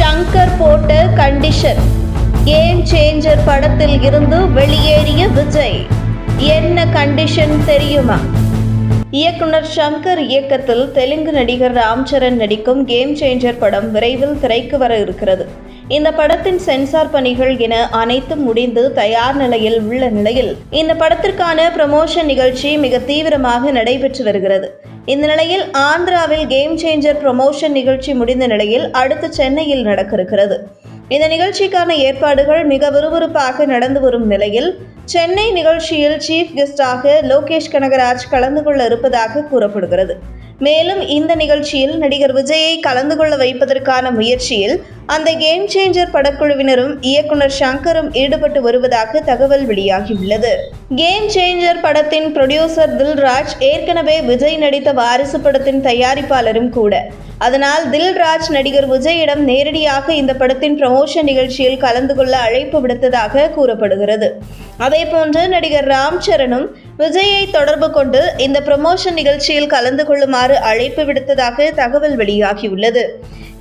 ஷங்கர் போட்ட condition game changer படத்தில் இருந்து வெளியேறிய விஜய். என்ன கண்டிஷன் தெரியுமா? இயக்குனர் ஷங்கர் இயக்கத்தில் தெலுங்கு நடிகர் ராம்சரண் நடிக்கும் கேம் சேஞ்சர் படம் விரைவில் திரைக்கு வர இருக்கிறது. இந்த படத்தின் சென்சார் பணிகள் என அனைத்தும் முடிந்து தயார் நிலையில் உள்ள நிலையில் இந்த படத்திற்கான ப்ரமோஷன் நிகழ்ச்சி மிக தீவிரமாக நடைபெற்று வருகிறது. இந்த நிலையில் ஆந்திராவில் கேம் சேஞ்சர் ப்ரொமோஷன் நிகழ்ச்சி முடிந்த நிலையில் அடுத்து சென்னையில் நடக்க இருக்கிறது இந்த நிகழ்ச்சிக்கான ஏற்பாடுகள் மிக விறுவிறுப்பாக நடந்து வரும் நிலையில் சென்னை நிகழ்ச்சியில் சீஃப் கெஸ்டாக லோகேஷ் கனகராஜ் கலந்து கொள்ள இருப்பதாக கூறப்படுகிறது. மேலும் இந்த நிகழ்ச்சியில் நடிகர் விஜயை கலந்து கொள்ள வைப்பதற்கான முயற்சியில் அந்த கேம் சேஞ்சர் படக்குழுவினரும் இயக்குனர் ஷங்கரும் ஈடுபட்டு வருவதாக தகவல் வெளியாகியுள்ளது. கேம் சேஞ்சர் படத்தின் ப்ரொடியூசர் தில்ராஜ் ஏற்கனவே விஜய் நடித்த வாரிசு படத்தின் தயாரிப்பாளரும் கூட. அதனால் தில்ராஜ் நடிகர் விஜயிடம் நேரடியாக இந்த படத்தின் ப்ரமோஷன் நிகழ்ச்சியில் கலந்து கொள்ள அழைப்பு விடுத்ததாக கூறப்படுகிறது. அதேபோன்று நடிகர் ராம் சரணும் விஜயை தொடர்பு கொண்டு இந்த ப்ரமோஷன் நிகழ்ச்சியில் கலந்து கொள்ளுமாறு அழைப்பு விடுத்ததாக தகவல் வெளியாகியுள்ளது.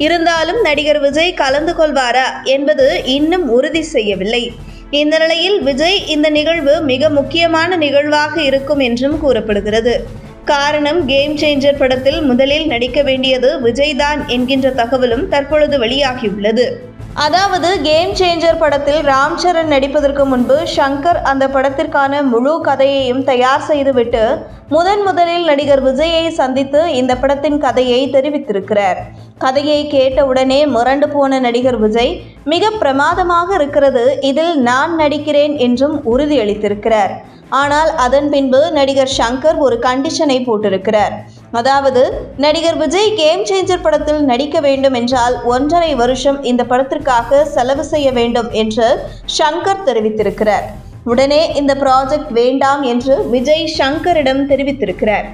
இருந்தாலும் நடிகர் விஜய் கலந்து கொள்வாரா என்பது இன்னும் உறுதி செய்யவில்லை. இந்த நிலையில் விஜய் இந்த நிகழ்வு மிக முக்கியமான நிகழ்வாக இருக்கும் என்றும் கூறப்படுகிறது. காரணம் கேம் சேஞ்சர் படத்தில் முதலில் நடிக்க வேண்டியது விஜய்தான் என்கின்ற தகவலும் தற்பொழுது வெளியாகியுள்ளது. அதாவது கேம் சேஞ்சர் படத்தில் ராம் சரண் நடிப்பதற்கு முன்பு ஷங்கர் அந்த படத்திற்கான முழு கதையையும் தயார் செய்துவிட்டு முதன் முதலில் நடிகர் விஜயை சந்தித்து இந்த படத்தின் கதையை தெரிவித்திருக்கிறார். கதையை கேட்டவுடனே முரண்டு போன நடிகர் விஜய் மிக பிரமாதமாக இருக்கிறது இதில் நான் நடிக்கிறேன் என்றும் உறுதியளித்திருக்கிறார். ஆனால் அதன் பின்பு நடிகர் ஷங்கர் ஒரு கண்டிஷனை போட்டிருக்கிறார். அதாவது நடிகர் விஜய் கேம் சேஞ்சர் படத்தில் நடிக்க வேண்டும் என்றால் ஒன்றரை வருஷம் இந்த படத்திற்காக செலவு செய்ய வேண்டும் என்று ஷங்கர் தெரிவித்திருக்கிறார். உடனே இந்த ப்ராஜெக்ட் வேண்டாம் என்று விஜய் ஷங்கரிடம் தெரிவித்திருக்கிறார்.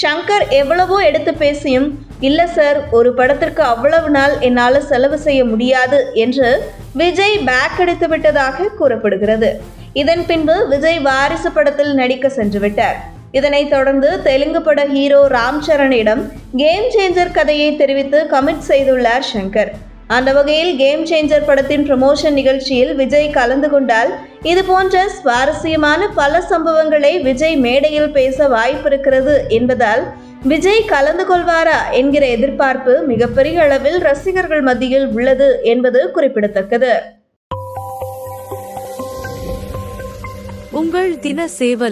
ஷங்கர் எவ்வளவோ எடுத்து பேசியும் இல்லை சார் ஒரு படத்திற்கு அவ்வளவு நாள் என்னால் செலவு செய்ய முடியாது என்று விஜய் பேக் அடித்து விட்டதாக கூறப்படுகிறது. இதன் பின்பு விஜய் வாரிசு படத்தில் நடிக்க சென்று விட்டார். இதனைத் தொடர்ந்து தெலுங்கு பட ஹீரோ ராம் சரணிடம் கேம் சேஞ்சர் கதையை தெரிவித்து கமிட் செய்துள்ளார் ஷங்கர் அந்த வகையில் கேம் சேஞ்சர் படத்தின் ப்ரமோஷன் நிகழ்ச்சியில் விஜய் கலந்து கொண்டால் இது போன்ற சுவாரஸ்யமான பல சம்பவங்களை விஜய் மேடையில் பேச வாய்ப்பிருக்கிறது என்பதால் விஜய் கலந்து கொள்வாரா என்கிற எதிர்பார்ப்பு மிகப்பெரிய அளவில் ரசிகர்கள் மத்தியில் உள்ளது என்பது குறிப்பிடத்தக்கது. உங்கள் தின சேவல்